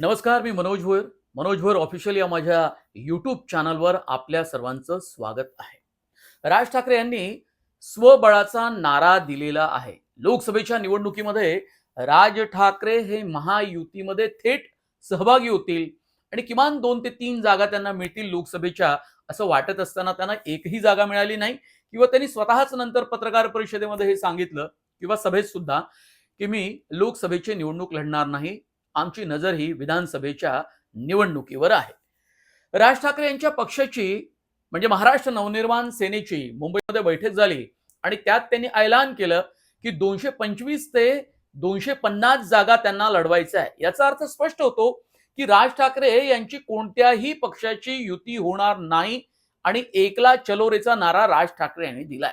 नमस्कार मी मनोज भोयर मनोज भोयर ऑफिशियल या माझ्या यूट्यूब चॅनलवर आपल्या सर्वांचं स्वागत आहे. राज ठाकरे यांनी स्वबळाचा नारा दिलेला आहे. लोकसभेच्या निवडणुकीमध्ये राज ठाकरे हे महायुतीमध्ये थेट सहभागी होतील आणि किमान दोन ते तीन जागा त्यांना मिळतील लोकसभेच्या असं वाटत असताना त्यांना एकही जागा मिळाली नाही किंवा त्यांनी स्वतःच नंतर पत्रकार परिषदेमध्ये हे सांगितलं किंवा सभेत सुद्धा की मी लोकसभेची निवडणूक लढणार नाही. आमची नजर ही विधानसभेच्या निवडणुकीवर आहे. राज ठाकरे यांच्या पक्षाची म्हणजे महाराष्ट्र नवनिर्माण सेनेची मुंबईमध्ये बैठक झाली आणि त्यात त्यांनी ऐलान केलं की दोनशे पंचवीस ते दोनशे पन्नास जागा त्यांना लढवायचा आहे याचा अर्थ स्पष्ट होतो की राज ठाकरे यांची कोणत्याही पक्षाची युती होणार नाही आणि एकला चलोरेचा नारा राज ठाकरे यांनी दिलाय.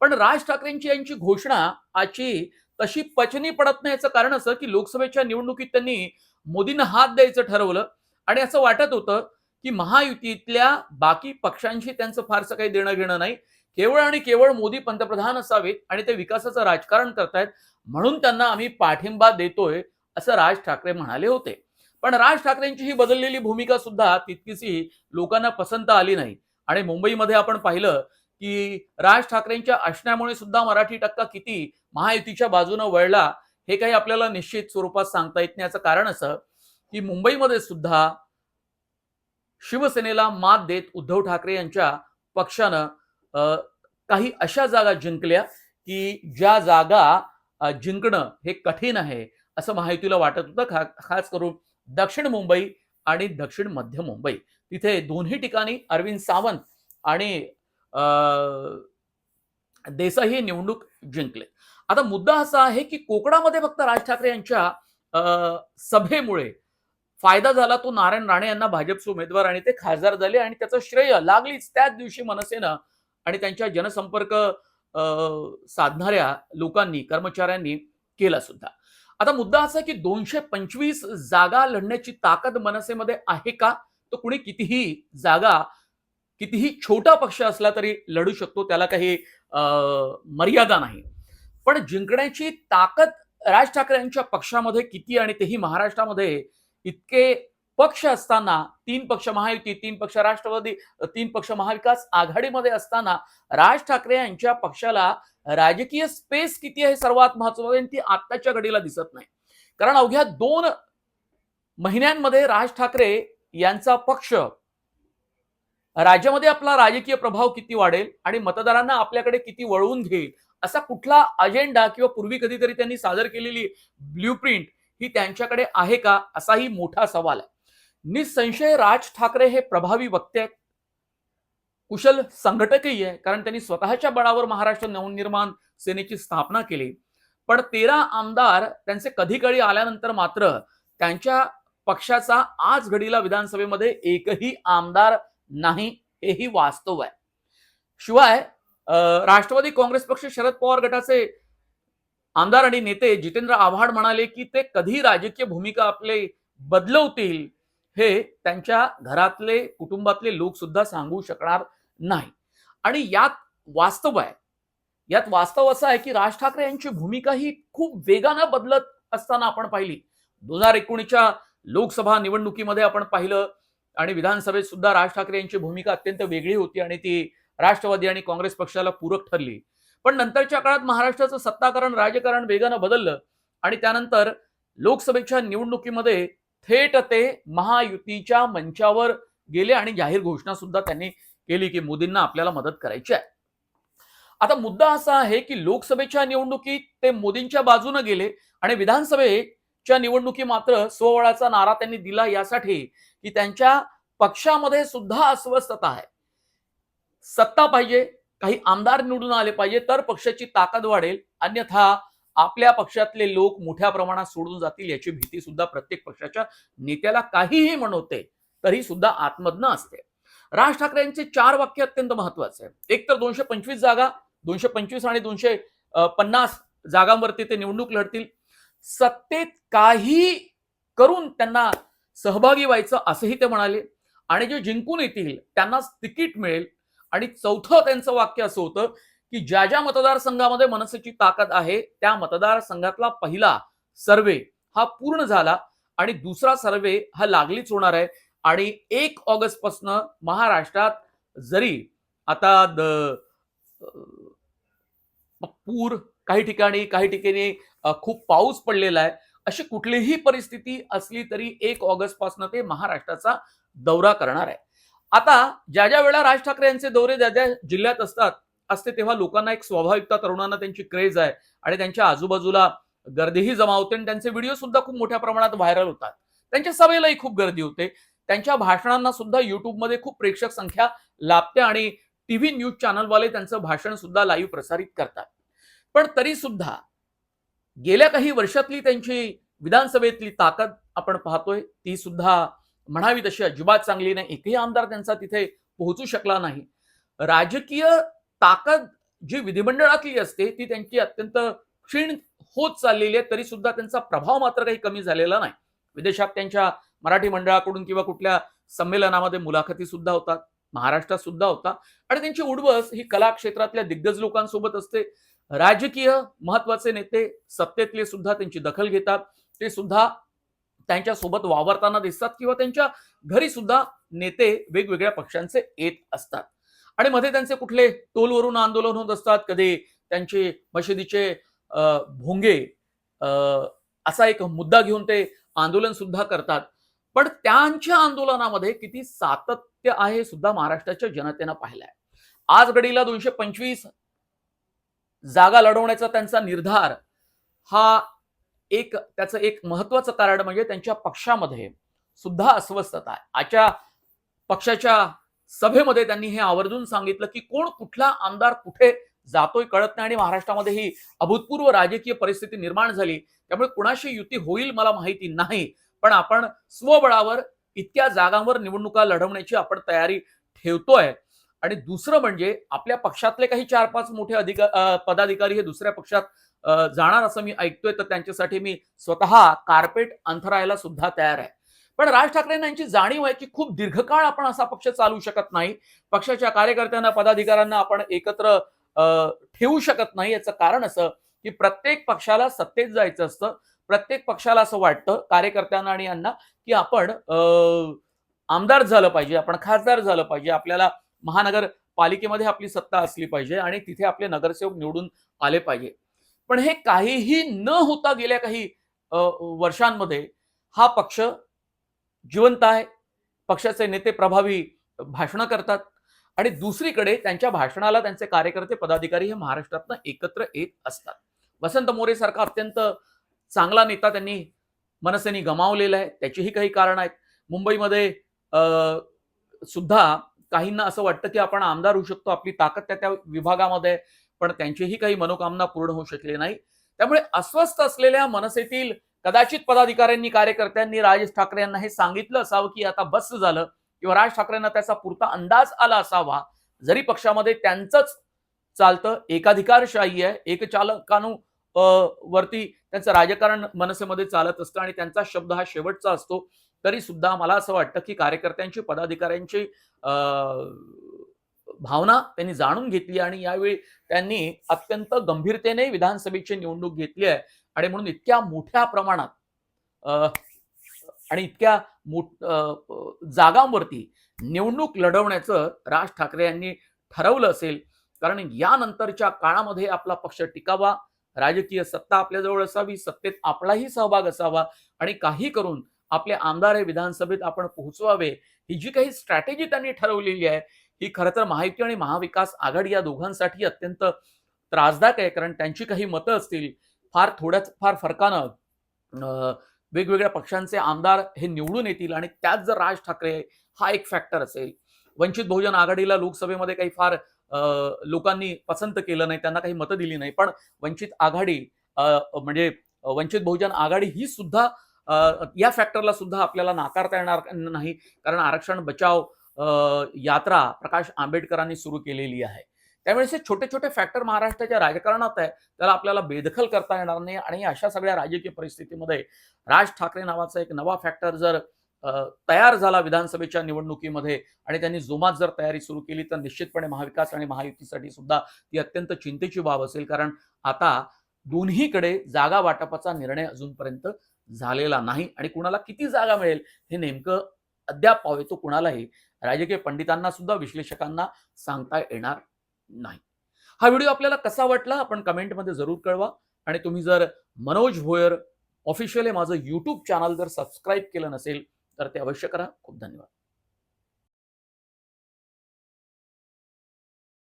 पण राज ठाकरेंची यांची घोषणा आजची तशी पचनी पडत नाही याचं कारण असं की लोकसभेच्या निवडणुकीत त्यांनी मोदींना हात द्यायचं ठरवलं. आणि असं वाटत होतं की महायुतीतल्या बाकी पक्षांशी त्यांचं फारसं काही देणं घेणं नाही. केवळ आणि केवळ मोदी पंतप्रधान असावेत आणि ते विकासाचं राजकारण करतायत म्हणून त्यांना आम्ही पाठिंबा देतोय असं राज ठाकरे म्हणाले होते. पण राज ठाकरेंची ही बदललेली भूमिका सुद्धा तितकीशी लोकांना पसंत आली नाही. आणि मुंबईमध्ये आपण पाहिलं की राज ठाकरेंच्या असण्यामुळे सुद्धा मराठी टक्का किती महायुतीच्या बाजूनं वळला हे काही आपल्याला निश्चित स्वरूपात सांगता येत नाही. याचं कारण असं की मुंबईमध्ये सुद्धा शिवसेनेला मात देत उद्धव ठाकरे यांच्या पक्षानं काही अशा जागा जिंकल्या की ज्या जागा जिंकणं हे कठीण आहे असं महायुतीला वाटत होतं खा खास करून दक्षिण मुंबई आणि दक्षिण मध्य मुंबई. तिथे दोन्ही ठिकाणी अरविंद सावंत आणि देसाई हे निवडणूक जिंकले. आता मुद्दा असा आहे की कोकणामध्ये फक्त राज ठाकरे यांच्या सभेमुळे फायदा झाला तो नारायण राणे यांना भाजपचे उमेदवार आणि ते खासदार झाले आणि त्याचं श्रेय लागलीच त्याच दिवशी मनसेनं आणि त्यांच्या जनसंपर्क साधणाऱ्या लोकांनी कर्मचाऱ्यांनी केला सुद्धा. आता मुद्दा असा की दोनशे पंचवीस जागा लढण्याची ताकद मनसेमध्ये आहे का? तो कुणी कितीही जागा कितीही छोटा पक्ष असला तरी लढू शकतो त्याला काही मर्यादा नाही. पण जिंकण्याची ताकद राज ठाकरे यांच्या पक्षामध्ये किती आणि तेही महाराष्ट्रामध्ये इतके पक्ष असताना तीन पक्ष महायुती तीन पक्ष राष्ट्रवादी तीन पक्ष महाविकास आघाडीमध्ये असताना राज ठाकरे यांच्या पक्षाला राजकीय स्पेस किती आहे सर्वात महत्वाची ती आत्ताच्या घडीला दिसत नाही. कारण अवघ्या दोन महिन्यांमध्ये राज ठाकरे यांचा पक्ष राज्यामध्ये आपला राजकीय प्रभाव किती वाढेल आणि मतदारांना आपल्याकडे किती वळवून घेईल असा कुठला अजेंडा किंवा पूर्वी कधीतरी त्यांनी सादर केलेली ब्ल्यूप्रिंट ही त्यांच्याकडे आहे का असाही मोठा सवाल आहे. निसंशय राज ठाकरे हे प्रभावी वक्ते आहेत. कुशल संघटकही आहे कारण त्यांनी स्वतःच्या बळावर महाराष्ट्र नवनिर्माण सेनेची स्थापना केली. पण तेरा आमदार त्यांचे कधी कधी आल्यानंतर मात्र त्यांच्या पक्षाचा आज घडीला विधानसभेमध्ये एकही आमदार नाही हेही वास्तव आहे. शिवाय अं, राष्ट्रवादी काँग्रेस पक्ष शरद पवार गटाचे आमदार आणि नेते जितेंद्र आव्हाड म्हणाले की ते कधी राजकीय भूमिका आपले बदलवतील हे त्यांच्या घरातले कुटुंबातले लोक सुद्धा सांगू शकणार नाही. आणि यात वास्तव आहे. यात वास्तव असं आहे की राज ठाकरे यांची भूमिका ही खूप वेगानं बदलत असताना आपण पाहिली. दोन हजार एकोणीसच्या लोकसभा निवडणुकीमध्ये आपण पाहिलं आणि विधानसभेत सुद्धा राज ठाकरे यांची भूमिका अत्यंत वेगळी होती आणि ती राष्ट्रवादी आणि काँग्रेस पक्षाला पूरक ठरली. पण नंतरच्या काळात महाराष्ट्राचं सत्ताकारण राजकारण वेगानं बदललं आणि त्यानंतर लोकसभेच्या निवडणुकीमध्ये थेट ते महायुतीच्या मंचावर गेले आणि जाहीर घोषणा सुद्धा त्यांनी केली की मोदींना आपल्याला मदत करायची आहे. आता मुद्दा असा आहे की लोकसभेच्या निवडणुकीत ते मोदींच्या बाजूने गेले आणि च्या निवडणुकी मात्र स्वबळाचा नारा त्यांनी दिला यासाठी की त्यांच्या पक्षामध्ये सुद्धा अस्वस्थता आहे. सत्ता पाहिजे काही आमदार निवडून आले पाहिजे तर पक्षाची ताकद वाढेल. अन्यथा आपल्या पक्षातले लोक मोठ्या प्रमाणात सोडून जातील याची भीती सुद्धा प्रत्येक पक्षाच्या नेत्याला काहीही म्हणवते तरी सुद्धा आत्मज्ञ असते. राज ठाकरे यांचे चार वाक्य अत्यंत महत्त्वाचे आहे एक तर दोनशे पंचवीस जागा दोनशे पंचवीस आणि दोनशे पन्नास जागांवरती ते निवडणूक लढतील. सत्तेत काही करून त्यांना सहभागी व्हायचं असंही ते म्हणाले. आणि जे जिंकून येतील त्यांनाच तिकीट मिळेल. आणि चौथं त्यांचं वाक्य असं होतं की ज्या ज्या मतदारसंघामध्ये मनसेची ताकद आहे त्या मतदारसंघातला पहिला सर्वे हा पूर्ण झाला आणि दुसरा सर्वे हा लागलीच होणार आहे. आणि एक ऑगस्ट पासन महाराष्ट्रात जरी आता द- पूर काही ठिकाणी काही ठिकाणी खूप पाऊस पडलेला आहे. अशी कुठलीही परिस्थिती असली तरी एक ऑगस्टपासून ते महाराष्ट्राचा दौरा करणार आहे. आता ज्या ज्या वेळा राज ठाकरे यांचे दौरे ज्या ज्या जिल्ह्यात असतात असते तेव्हा लोकांना एक स्वाभाविकता तरुणांना त्यांची क्रेज आहे आणि त्यांच्या आजूबाजूला गर्दीही जमा होते आणि त्यांचे व्हिडिओ सुद्धा खूप मोठ्या प्रमाणात व्हायरल होतात. त्यांच्या सभेलाही खूप गर्दी होते. त्यांच्या भाषणांना सुद्धा युट्यूबमध्ये खूप प्रेक्षक संख्या लाभते आणि टीव्ही न्यूज चॅनलवाले त्यांचं भाषण सुद्धा लाईव्ह प्रसारित करतात. पण तरी सुद्धा गेल्या काही वर्षातली त्यांची विधानसभेतली ताकद आपण पाहतोय ती सुद्धा म्हणावी तशी अजिबात चांगली नाही. एकही आमदार त्यांचा तिथे पोहोचू शकला नाही. राजकीय ताकद जी विधिमंडळातली असते ती त्यांची अत्यंत क्षीण होत चाललेली आहे तरी सुद्धा त्यांचा प्रभाव मात्र काही कमी झालेला नाही. विदेशात त्यांच्या मराठी मंडळाकडून किंवा कुठल्या संमेलनामध्ये मुलाखती सुद्धा होतात. महाराष्ट्रात सुद्धा होता. आणि त्यांची उडबस ही कला क्षेत्रातल्या दिग्गज लोकांसोबत असते. राजकीय महत्त्वाचे नेते सत्तेतले सुद्धा त्यांची दखल घेतात. ते सुद्धा त्यांच्यासोबत वावरताना दिसतात किंवा त्यांच्या घरी सुद्धा नेते वेगवेगळ्या पक्षांचे येत असतात. आणि मध्ये त्यांचे कुठले टोलवरून आंदोलन होत असतात. कधी त्यांचे मशिदीचे भोंगे असा एक मुद्दा घेऊन ते आंदोलन सुद्धा करतात. पण त्यांच्या आंदोलनामध्ये किती सातत्य आहे सुद्धा महाराष्ट्राच्या जनतेनं पाहिलंय. आज घडीला दोनशे पंचवीस जागा लढवण्याचा त्यांचा निर्धार हा एक त्याचं एक महत्वाचं कारण म्हणजे त्यांच्या पक्षामध्ये सुद्धा अस्वस्थता आहे. आजच्या पक्षाच्या सभेमध्ये त्यांनी हे आवर्जून सांगितलं की कोण कुठला आमदार कुठे जातोय कळत नाही आणि महाराष्ट्रामध्ये ही अभूतपूर्व राजकीय परिस्थिती निर्माण झाली. त्यामुळे कुणाशी युती होईल मला माहिती नाही. पण आपण स्वबळावर इतक्या जागांवर निवडणुका लढवण्याची आपण तयारी ठेवतोय. आणि दुसरं म्हणजे आपल्या पक्षातले काही चार पाच मोठे अधिकार पदाधिकारी हे दुसऱ्या पक्षात जाणार असं मी ऐकतोय तर त्यांच्यासाठी मी स्वतः कार्पेट अंथरायला सुद्धा तयार आहे. पण राज ठाकरेंना यांची जाणीव आहे की खूप दीर्घकाळ आपण असा पक्ष चालू शकत नाही. पक्षाच्या कार्यकर्त्यांना पदाधिकाऱ्यांना आपण एकत्र ठेवू शकत नाही याचं कारण असं की प्रत्येक पक्षाला सत्तेत जायचं असतं. प्रत्येक पक्षाला असं वाटतं कार्यकर्त्यांना आणि यांना की आपण आमदार झालं पाहिजे आपण खासदार झालं पाहिजे. आपल्याला महानगरपालिकेमध्ये आपली सत्ता असली पाहिजे आणि तिथे आपले नगरसेवक निवडून आले पाहिजे. पण हे काहीही न होता गेल्या काही वर्षांमध्ये हा पक्ष जिवंत आहे. पक्षाचे नेते प्रभावी भाषणं करतात आणि दुसरीकडे त्यांच्या भाषणाला त्यांचे कार्यकर्ते पदाधिकारी हे महाराष्ट्रातनं एकत्र येत असतात. वसंत मोरेसारखा अत्यंत चांगला नेता त्यांनी मनसेने गमावलेला आहे. त्याचीही काही कारण आहेत. मुंबईमध्ये सुद्धा काहींना असं वाटतं की आपण आमदार होऊ शकतो. आपली ताकद त्या त्या विभागामध्ये पण त्यांचीही काही मनोकामना पूर्ण होऊ शकली नाही. त्यामुळे अस्वस्थ असलेल्या मनसेतील कदाचित पदाधिकाऱ्यांनी कार्यकर्त्यांनी राज ठाकरे यांना हे सांगितलं असावं की आता बस झालं किंवा राज ठाकरेंना त्याचा पुरता अंदाज आला असावा. जरी पक्षामध्ये त्यांचंच चालतं एकाधिकारशाही आहे. एक चालकानु वरती त्यांचं राजकारण मनसेमध्ये चालत असतं आणि त्यांचा शब्द हा शेवटचा असतो. तरी सुद्धा मला असं वाटतं की कार्यकर्त्यांची पदाधिकाऱ्यांची भावना त्यांनी जाणून घेतली आणि यावेळी त्यांनी अत्यंत गंभीरतेने विधानसभेची निवडणूक घेतली आहे. आणि म्हणून इतक्या मोठ्या प्रमाणात आणि इतक्या मोठ जागांवरती निवडणूक लढवण्याचं राज ठाकरे यांनी ठरवलं असेल. कारण यानंतरच्या काळामध्ये आपला पक्ष टिकावा राजकीय सत्ता आपल्याजवळ असावी सत्तेत आपलाही सहभाग असावा आणि काही करून आपले आमदार हे विधानसभेत आपण पोहोचवावे ही जी काही स्ट्रॅटेजी त्यांनी ठरवलेली आहे ही खरं तर महायुती आणि महाविकास आघाडी या दोघांसाठी अत्यंत त्रासदायक आहे. कारण त्यांची काही मतं असतील फार थोड्याच फार फरकानं वेगवेगळ्या पक्षांचे आमदार हे निवडून येतील आणि त्यात जर राज ठाकरे हा एक फॅक्टर असेल. वंचित बहुजन आघाडीला लोकसभेमध्ये काही फार लोकांनी पसंत केलं नाही त्यांना काही मतं दिली नाही. पण वंचित आघाडी म्हणजे वंचित बहुजन आघाडी ही सुद्धा या फॅक्टरला सुद्धा आपल्याला नाकारता येणार नाही. कारण आरक्षण बचाव यात्रा प्रकाश आंबेडकरांनी सुरू केलेली आहे. त्यावेळेस हे छोटे छोटे फॅक्टर महाराष्ट्राच्या राजकारणात आहे त्याला आपल्याला बेदखल करता येणार नाही. आणि अशा सगळ्या राजकीय परिस्थितीमध्ये राज ठाकरे नावाचा एक नवा फॅक्टर जर तयार झाला विधानसभेच्या निवडणुकीमध्ये आणि त्यांनी जोमात जर तयारी सुरू केली तर निश्चितपणे महाविकास आणि महायुतीसाठी सुद्धा ती अत्यंत चिंतेची बाब असेल. कारण आता दोन्हीकडे जागा वाटपाचा निर्णय अजूनपर्यंत झालेला नाही आणि कुणाला किती जागा मिळेल हे नेमकं अद्याप तो कुणालाही राजकीय पंडितांना सुद्धा विश्लेषकांना सांगता येणार नाही. हा व्हिडिओ आपल्याला कसा वाटला आपण कमेंटमध्ये जरूर कळवा आणि तुम्ही जर मनोज भोयर ऑफिशियल हे माझं यूट्यूब चॅनल जर सबस्क्राईब केलं नसेल तर ते अवश्य करा. खूप धन्यवाद.